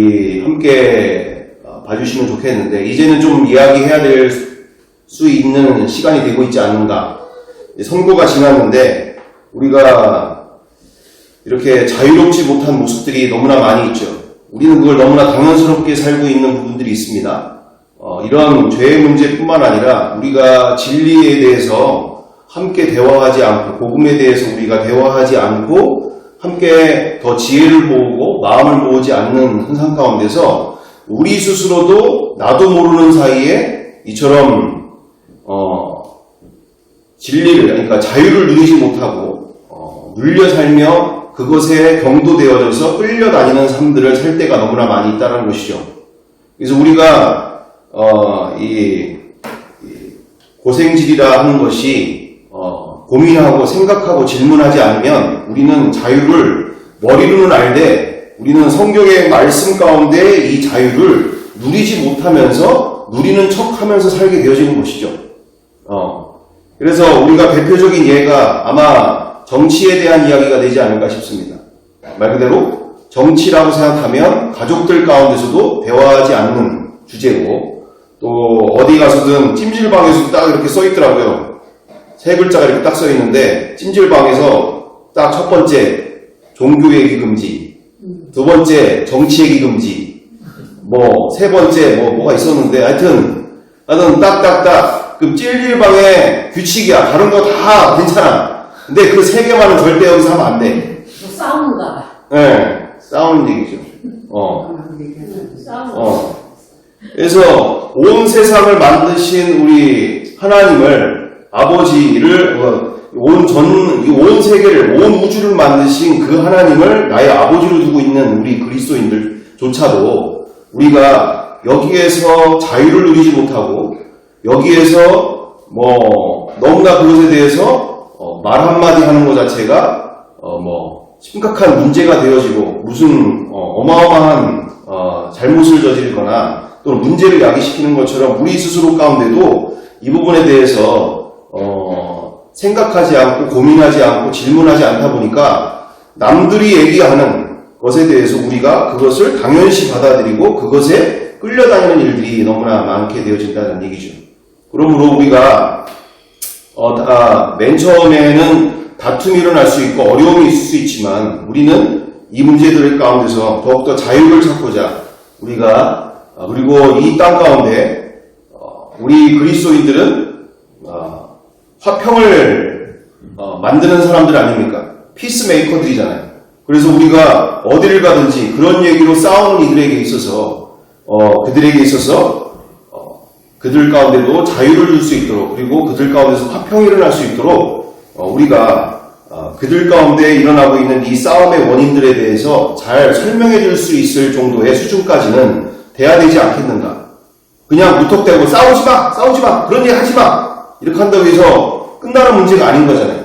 이 함께 어, 봐주시면 좋겠는데 이제는 좀 이야기해야 될 수 있는 시간이 되고 있지 않는가. 선거가 지났는데 우리가 이렇게 자유롭지 못한 모습들이 너무나 많이 있죠. 우리는 그걸 너무나 당연스럽게 살고 있는 부분들이 있습니다. 어, 이런 죄의 문제뿐만 아니라 우리가 진리에 대해서 함께 대화하지 않고 복음에 대해서 우리가 대화하지 않고 함께 더 지혜를 모으고 마음을 모으지 않는 현상 가운데서 우리 스스로도 나도 모르는 사이에 이처럼 어, 진리를 그러니까 자유를 누리지 못하고 어, 눌려 살며 그것에 경도되어져서 끌려다니는 삶들을 살 때가 너무나 많이 있다는 것이죠. 그래서 우리가 어, 이, 이 고생질이라 하는 것이 어, 고민하고 생각하고 질문하지 않으면 우리는 자유를 머리로는 알되 우리는 성경의 말씀 가운데 이 자유를 누리지 못하면서 누리는 척 하면서 살게 되어지는 것이죠. 어, 그래서 우리가 대표적인 예가 아마 정치에 대한 이야기가 되지 않을까 싶습니다. 말 그대로 정치라고 생각하면 가족들 가운데서도 대화하지 않는 주제고 또 어디 가서든 찜질방에서 딱 이렇게 써 있더라고요. 세 글자가 이렇게 딱 써 있는데 찜질방에서 딱 첫 번째 종교 얘기 금지, 두 번째 정치 얘기 금지, 뭐 세 번째 뭐 뭐가 있었는데 하여튼 하여튼 딱딱딱 그 찜질방의 규칙이야. 다른 거 다 괜찮아. 근데 그 세 개만은 절대 여기서 하면 안 돼. 뭐 싸우는가 봐. 예, 싸우는 얘기죠. 어, 어. 그래서 온 세상을 만드신 우리 하나님을 아버지를 어, 온 전, 이온 세계를, 온 우주를 만드신 그 하나님을 나의 아버지로 두고 있는 우리 그리스도인들조차도 우리가 여기에서 자유를 누리지 못하고 여기에서 뭐 너무나 그것에 대해서 어, 말 한마디 하는 것 자체가 어, 뭐 심각한 문제가 되어지고 무슨 어, 마어마한 잘못을 저지르거나 또는 문제를 야기시키는 것처럼 우리 스스로 가운데도 이 부분에 대해서 어, 생각하지 않고 고민하지 않고 질문하지 않다 보니까 남들이 얘기하는 것에 대해서 우리가 그것을 당연시 받아들이고 그것에 끌려다니는 일들이 너무나 많게 되어진다는 얘기죠. 그러므로 우리가 어, 다, 맨 처음에는 다툼이 일어날 수 있고 어려움이 있을 수 있지만 우리는 이 문제들 가운데서 더욱더 자유를 찾고자 우리가 어, 그리고 이 땅 가운데 어, 우리 그리스도인들은 어, 화평을 어, 만드는 사람들 아닙니까? 피스메이커들이잖아요. 그래서 우리가 어디를 가든지 그런 얘기로 싸우는 이들에게 있어서 어, 그들에게 있어서 어, 그들 가운데도 자유를 줄 수 있도록 그리고 그들 가운데서 화평이 일어날 수 있도록 어, 우리가 어, 그들 가운데 일어나고 있는 이 싸움의 원인들에 대해서 잘 설명해 줄 수 있을 정도의 수준까지는 돼야 되지 않겠는가. 그냥 무턱대고 싸우지 마! 싸우지 마! 그런 얘기 하지 마! 이렇게 한다고 해서 끝나는 문제가 아닌 거잖아요.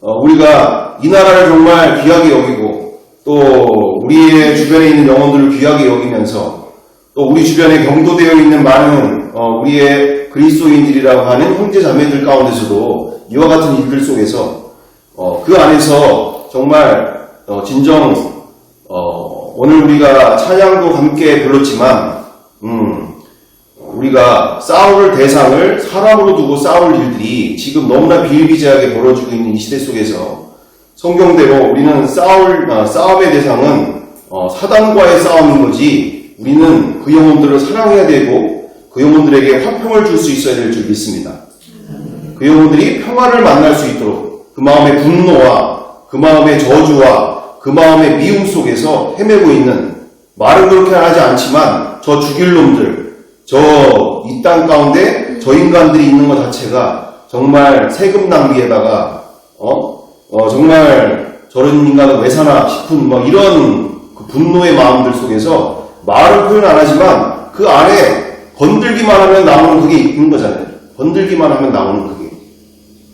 어, 우리가 이 나라를 정말 귀하게 여기고 또 우리의 주변에 있는 영혼들을 귀하게 여기면서 또 우리 주변에 경도되어 있는 많은 어, 우리의 그리스도인들이라고 하는 형제 자매들 가운데서도 이와 같은 일들 속에서 어, 그 안에서 정말 어, 진정 어, 오늘 우리가 찬양도 함께 불렀지만 음, 우리가 싸울 대상을 사람으로 두고 싸울 일들이 지금 너무나 비일비재하게 벌어지고 있는 이 시대 속에서 성경대로 우리는 싸울 아, 싸움의 대상은 어, 사단과의 싸움인 거지 우리는 그 영혼들을 사랑해야 되고 그 영혼들에게 화평을 줄 수 있어야 될 줄 믿습니다. 그 영혼들이 평화를 만날 수 있도록 그 마음의 분노와 그 마음의 저주와 그 마음의 미움 속에서 헤매고 있는 말은 그렇게 하지 않지만 저 죽일 놈들 저 이 땅 가운데 저 인간들이 있는 것 자체가 정말 세금 낭비에다가 어, 어, 정말 저런 인간은 왜 사나 싶은 뭐 이런 그 분노의 마음들 속에서 말을 표현 안 하지만 그 안에 건들기만 하면 나오는 그게 있는 거잖아요. 건들기만 하면 나오는 그게.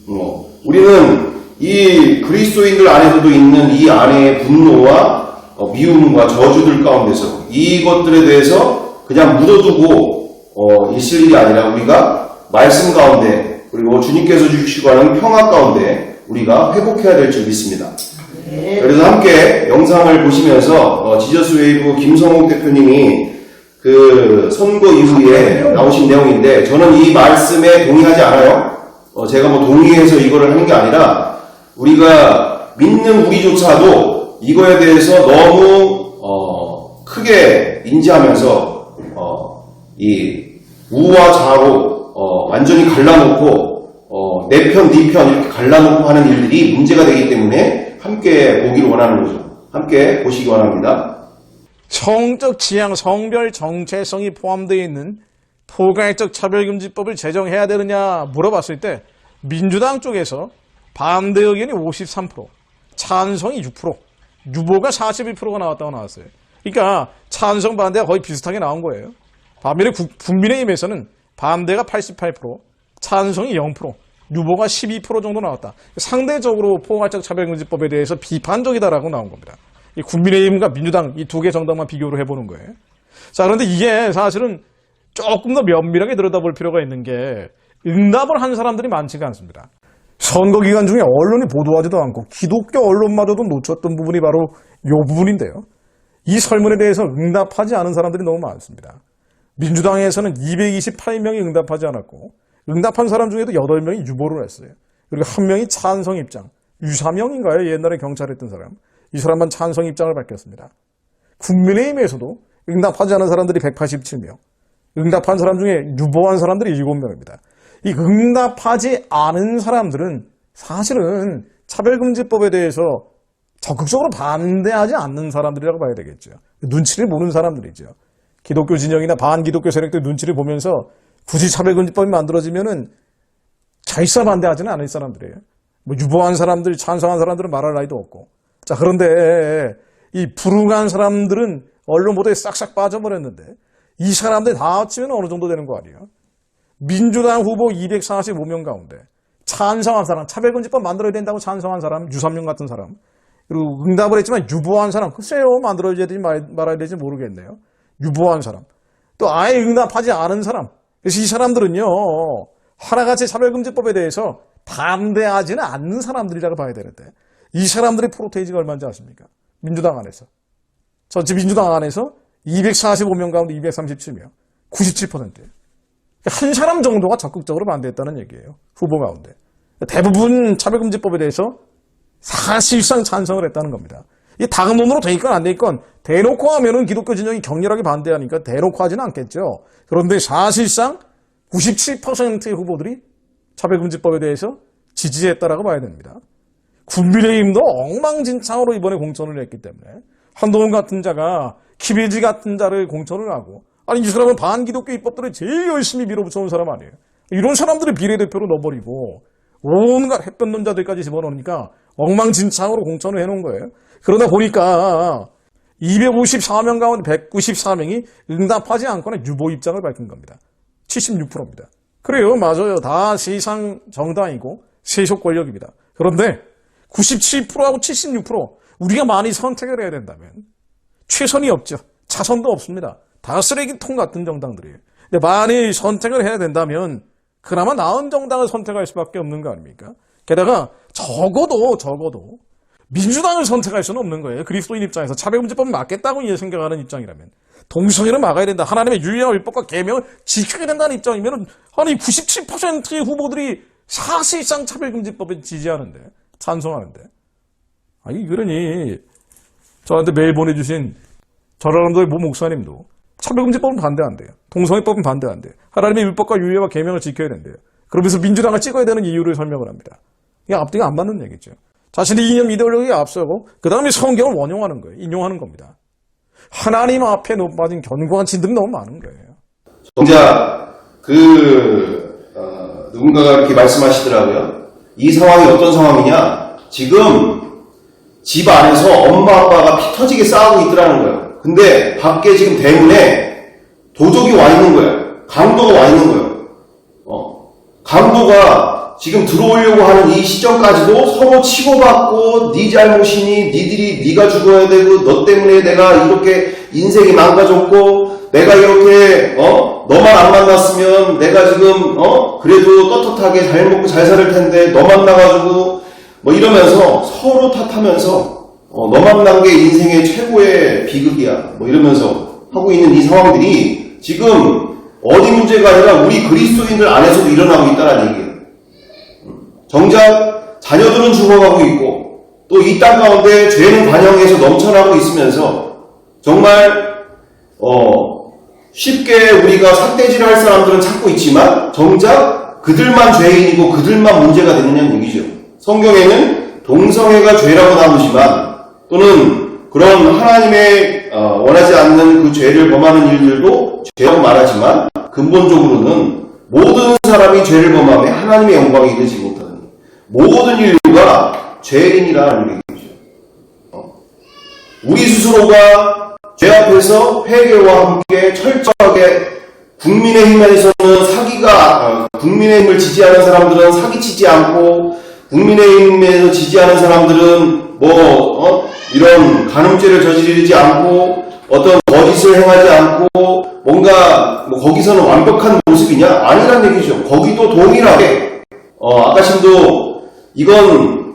뭐 우리는 이 그리스도인들 안에서도 있는 이 안의 분노와 어, 미움과 저주들 가운데서 이것들에 대해서 그냥 묻어두고 어, 있을 일이 아니라 우리가 말씀 가운데 그리고 주님께서 주시고 하는 평화 가운데 우리가 회복해야 될 줄 믿습니다. 네. 그래서 함께 영상을 보시면서 어, 지저스 웨이브 김성욱 대표님이 그 선거 이후에 나오신 내용인데 저는 이 말씀에 동의하지 않아요. 어, 제가 뭐 동의해서 이거를 하는 게 아니라 우리가 믿는 우리조차도 이거에 대해서 너무 어, 크게 인지하면서 어, 이 우와 좌로 어, 완전히 갈라놓고 어, 내 편, 네 편 이렇게 갈라놓고 하는 일들이 문제가 되기 때문에 함께 보기를 원하는 거죠. 함께 보시기 원합니다. 성적 지향, 성별 정체성이 포함되어 있는 포괄적 차별금지법을 제정해야 되느냐 물어봤을 때 민주당 쪽에서 반대 의견이 53%, 찬성이 6%, 유보가 41%가 나왔다고 나왔어요. 그러니까 찬성 반대가 거의 비슷하게 나온 거예요. 반면에 국- 국민의힘에서는 반대가 88%, 찬성이 0%, 유보가 12% 정도 나왔다. 상대적으로 포괄적 차별금지법에 대해서 비판적이다라고 나온 겁니다. 이 국민의힘과 민주당 이 두 개 정당만 비교를 해보는 거예요. 자, 그런데 이게 사실은 조금 더 면밀하게 들여다볼 필요가 있는 게 응답을 한 사람들이 많지가 않습니다. 선거 기간 중에 언론이 보도하지도 않고 기독교 언론마저도 놓쳤던 부분이 바로 이 부분인데요. 이 설문에 대해서 응답하지 않은 사람들이 너무 많습니다. 민주당에서는 228명이 응답하지 않았고 응답한 사람 중에도 8명이 유보를 했어요. 그리고 한 명이 찬성 입장. 유사명인가요? 옛날에 경찰 했던 사람. 이 사람만 찬성 입장을 밝혔습니다. 국민의힘에서도 응답하지 않은 사람들이 187명. 응답한 사람 중에 유보한 사람들이 7명입니다. 이 응답하지 않은 사람들은 사실은 차별금지법에 대해서 적극적으로 반대하지 않는 사람들이라고 봐야 되겠죠. 눈치를 보는 사람들이죠. 기독교 진영이나 반기독교 세력들 눈치를 보면서 굳이 차별금지법이 만들어지면은 절사 반대하지는 않을 사람들이에요. 뭐 유보한 사람들, 찬성한 사람들은 말할 나위도 없고. 자, 그런데 이 불응한 사람들은 언론 보도에 싹싹 빠져버렸는데 이 사람들 다 합치면 어느 정도 되는 거 아니에요? 민주당 후보 245명 가운데 찬성한 사람, 차별금지법 만들어야 된다고 찬성한 사람, 유삼명 같은 사람, 그리고 응답을 했지만 유보한 사람, 글쎄요, 만들어야 되지 말, 말아야 되지 모르겠네요. 유보한 사람. 또 아예 응답하지 않은 사람. 그래서 이 사람들은요, 하나같이 차별금지법에 대해서 반대하지는 않는 사람들이라고 봐야 되는데, 이 사람들의 프로테이지가 얼마인지 아십니까? 민주당 안에서. 전체 민주당 안에서 245명 가운데 237명. 97%예요. 한 사람 정도가 적극적으로 반대했다는 얘기예요. 후보 가운데. 대부분 차별금지법에 대해서 사실상 찬성을 했다는 겁니다. 이 당론으로 돼 있건 안돼 있건 대놓고 하면은 기독교 진영이 격렬하게 반대하니까 대놓고 하지는 않겠죠. 그런데 사실상 97%의 후보들이 차별금지법에 대해서 지지했다라고 봐야 됩니다. 국민의힘도 엉망진창으로 이번에 공천을 했기 때문에 한동훈 같은 자가 키비지 같은 자를 공천을 하고 아니 이 사람은 반기독교 입법들을 제일 열심히 밀어붙여온 사람 아니에요. 이런 사람들을 비례대표로 넣어버리고 온갖 햇볕론자들까지 집어넣으니까 엉망진창으로 공천을 해놓은 거예요. 그러다 보니까 254명 가운데 194명이 응답하지 않거나 유보 입장을 밝힌 겁니다. 76%입니다. 그래요. 맞아요. 다 세상 정당이고 세속 권력입니다. 그런데 97%하고 76% 우리가 많이 선택을 해야 된다면 최선이 없죠. 차선도 없습니다. 다 쓰레기통 같은 정당들이에요. 근데 많이 선택을 해야 된다면 그나마 나은 정당을 선택할 수밖에 없는 거 아닙니까? 게다가 적어도 적어도 민주당을 선택할 수는 없는 거예요. 그리스도인 입장에서 차별금지법은 맞겠다고 이해 생각하는 입장이라면 동성애를 막아야 된다. 하나님의 유일한 율법과 계명을 지켜야 된다는 입장이면 아니 97%의 후보들이 사실상 차별금지법을 지지하는데 찬성하는데 아니 그러니 저한테 메일 보내주신 전라남도의 모 목사님도 차별금지법은 반대한대요. 동성애법은 반대한대요. 하나님의 율법과 유예와 계명을 지켜야 된대요. 그러면서 민주당을 찍어야 되는 이유를 설명을 합니다. 이게 앞뒤가 안 맞는 얘기죠. 자신의 이념 이데올로기에 앞서고 그 다음에 성경을 원용하는 거예요. 인용하는 겁니다. 하나님 앞에 높아진 견고한 진들이 너무 많은 거예요. 정작 그 어, 누군가가 이렇게 말씀하시더라고요. 이 상황이 어떤 상황이냐? 지금 집 안에서 엄마 아빠가 피 터지게 싸우고 있더라는 거예요. 근데 밖에 지금 대문에 도적이 와 있는 거예요. 강도가 와 있는 거예요. 어, 강도가 지금 들어오려고 하는 이 시점까지도 서로 치고받고 네 잘못이니 니들이 네가 죽어야 되고 너 때문에 내가 이렇게 인생이 망가졌고 내가 이렇게 어 너만 안 만났으면 내가 지금 어 그래도 떳떳하게 잘 먹고 잘살 텐데 너 만 나가지고 뭐 이러면서 서로 탓하면서 어, 너 만 난 게 인생의 최고의 비극이야. 뭐 이러면서 하고 있는 이 상황들이 지금 어디 문제가 아니라 우리 그리스도인들 안에서도 일어나고 있다는 얘기예요. 정작 자녀들은 죽어가고 있고 또 이 땅 가운데 죄는 관영해서 넘쳐나고 있으면서 정말 어, 쉽게 우리가 삿대질 할 사람들은 찾고 있지만 정작 그들만 죄인이고 그들만 문제가 되느냐는 얘기죠. 성경에는 동성애가 죄라고 나오지만 또는 그런 하나님의 어, 원하지 않는 그 죄를 범하는 일들도 죄라고 말하지만 근본적으로는 모든 사람이 죄를 범함에 하나님의 영광이 이르지 모든 인류가 죄인이라는 얘기죠. 어. 우리 스스로가 죄 앞에서 회개와 함께 철저하게 국민의힘에서는 사기가 어, 국민의힘을 지지하는 사람들은 사기치지 않고 국민의힘에서 지지하는 사람들은 뭐 어? 이런 간음죄를 저지르지 않고 어떤 거짓을 행하지 않고 뭔가 뭐 거기서는 완벽한 모습이냐 아니란 얘기죠. 거기도 동일하게 어, 아까심도 이건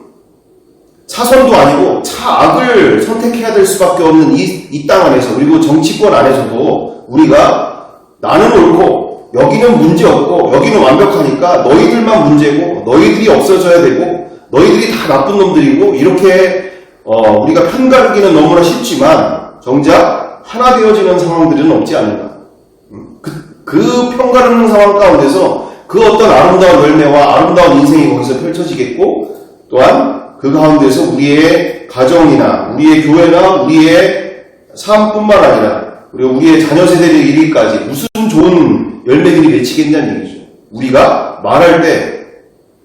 차선도 아니고 차악을 선택해야 될 수밖에 없는 이, 이 땅 안에서 그리고 정치권 안에서도 우리가 나는 옳고 여기는 문제 없고 여기는 완벽하니까 너희들만 문제고 너희들이 없어져야 되고 너희들이 다 나쁜 놈들이고 이렇게 어, 우리가 편가르기는 너무나 쉽지만 정작 하나 되어지는 상황들은 없지 않는가 음, 그, 그 편가르는 상황 가운데서 그 어떤 아름다운 열매와 아름다운 인생이 거기서 펼쳐지겠고 또한 그 가운데서 우리의 가정이나 우리의 교회나 우리의 삶뿐만 아니라 그리고 우리의 자녀 세대를 이르기까지 무슨 좋은 열매들이 맺히겠냐는 얘기죠. 우리가 말할 때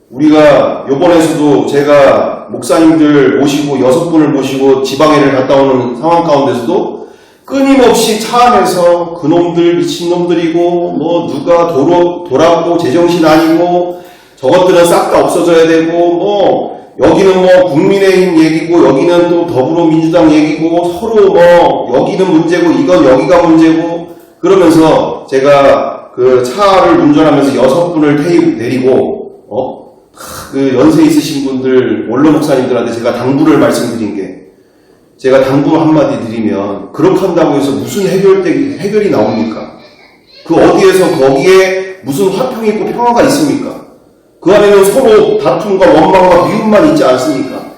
우리가 요번에서도 제가 목사님들 모시고 여섯 분을 모시고 지방회를 갔다 오는 상황 가운데서도 끊임없이 차 안에서 그놈들 미친놈들이고 뭐 누가 도로, 돌아고 제정신 아니고 저것들은 싹 다 없어져야 되고 뭐 여기는 뭐 국민의힘 얘기고 여기는 또 더불어민주당 얘기고 서로 뭐 여기는 문제고 이건 여기가 문제고 그러면서 제가 그 차를 운전하면서 여섯 분을 태우 내리고 어? 그 연세 있으신 분들 원로 목사님들한테 제가 당부를 말씀드린 게 제가 당부 한마디 드리면 그렇게 한다고 해서 무슨 해결되기 해결이 나옵니까? 그 어디에서 거기에 무슨 화평이 있고 평화가 있습니까? 그 안에는 서로 다툼과 원망과 미움만 있지 않습니까?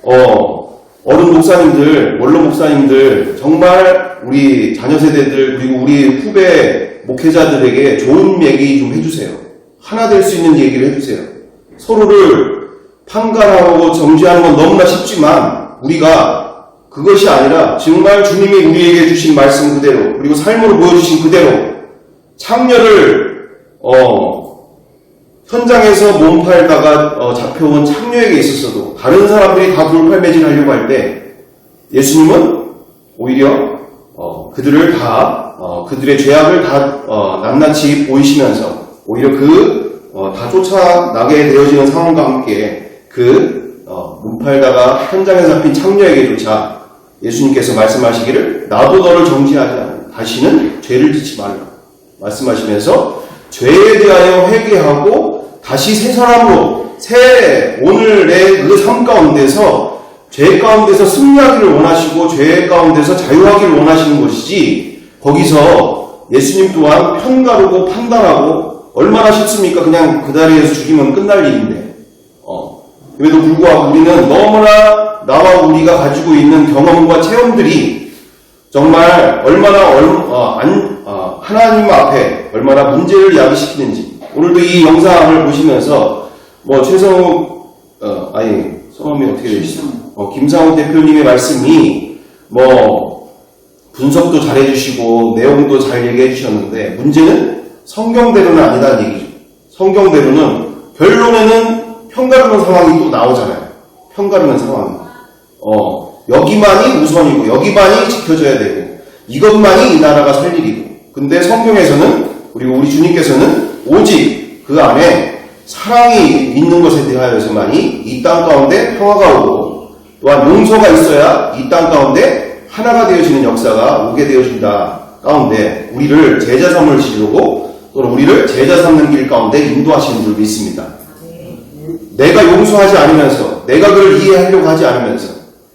어, 어른 목사님들, 원로 목사님들, 정말 우리 자녀 세대들, 그리고 우리 후배 목회자들에게 좋은 얘기 좀 해주세요. 하나 될 수 있는 얘기를 해주세요. 서로를 판가하고 정죄하는 건 너무나 쉽지만, 우리가 그것이 아니라 정말 주님이 우리에게 주신 말씀 그대로, 그리고 삶으로 보여주신 그대로, 창녀를, 어, 현장에서 몸 팔다가 어, 잡혀온 창녀에게 있었어도 다른 사람들이 다 돌팔매질 하려고 할 때 예수님은 오히려 어, 그들을 다 어, 그들의 죄악을 다 어, 낱낱이 보이시면서 오히려 그 어, 다 쫓아나게 되어지는 상황과 함께 그 어, 문팔다가 현장에 잡힌 창녀에게조차 예수님께서 말씀하시기를 나도 너를 정지하지 않아 다시는 죄를 짓지 말라. 말씀하시면서 죄에 대하여 회개하고 다시 새 사람으로 새 오늘의 그 삶 가운데서 죄 가운데서 승리하기를 원하시고 죄 가운데서 자유하기를 원하시는 것이지 거기서 예수님 또한 편가르고 판단하고 얼마나 쉽습니까? 그냥 그 자리에서 죽이면 끝날 일인데. 어, 그래도 불구하고 우리는 너무나 나와 우리가 가지고 있는 경험과 체험들이 정말 얼마나 얼, 어, 안, 어, 하나님 앞에 얼마나 문제를 야기시키는지 오늘도 이 영상을 보시면서 뭐 최성욱 어, 아니 성함이 어떻게 되시죠? 어, 김상욱 대표님의 말씀이 뭐 분석도 잘 해주시고 내용도 잘 얘기해 주셨는데 문제는 성경대로는 아니다는 얘기죠. 성경대로는 결론에는 평가르는 상황이 또 나오잖아요. 평가르는 상황. 어, 여기만이 우선이고 여기만이 지켜져야 되고 이것만이 이 나라가 살 일이고 근데 성경에서는 그리고 우리 주님께서는 오직 그 안에 사랑이 있는 것에 대하여서만이 이 땅 가운데 평화가 오고 또한 용서가 있어야 이 땅 가운데 하나가 되어지는 역사가 오게 되어진다 가운데 우리를 제자 삼을 지르고 또는 우리를 제자 삼는 길 가운데 인도하시는 줄 믿습니다. 내가 용서하지 않으면서 내가 그를 이해하려고 하지 않으면서